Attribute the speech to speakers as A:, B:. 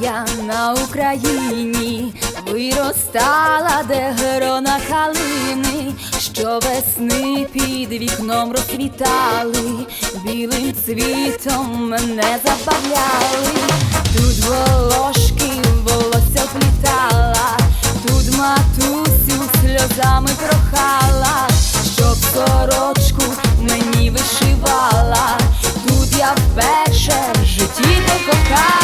A: я на Україні, виростала, де грона калини, що весни під вікном розквітали, білим цвітом мене забавляли, тут волошки волосся плітала, тут матусю сльозами прохала, щоб сорочку мені вишивала, тут я вперше в житті покохала.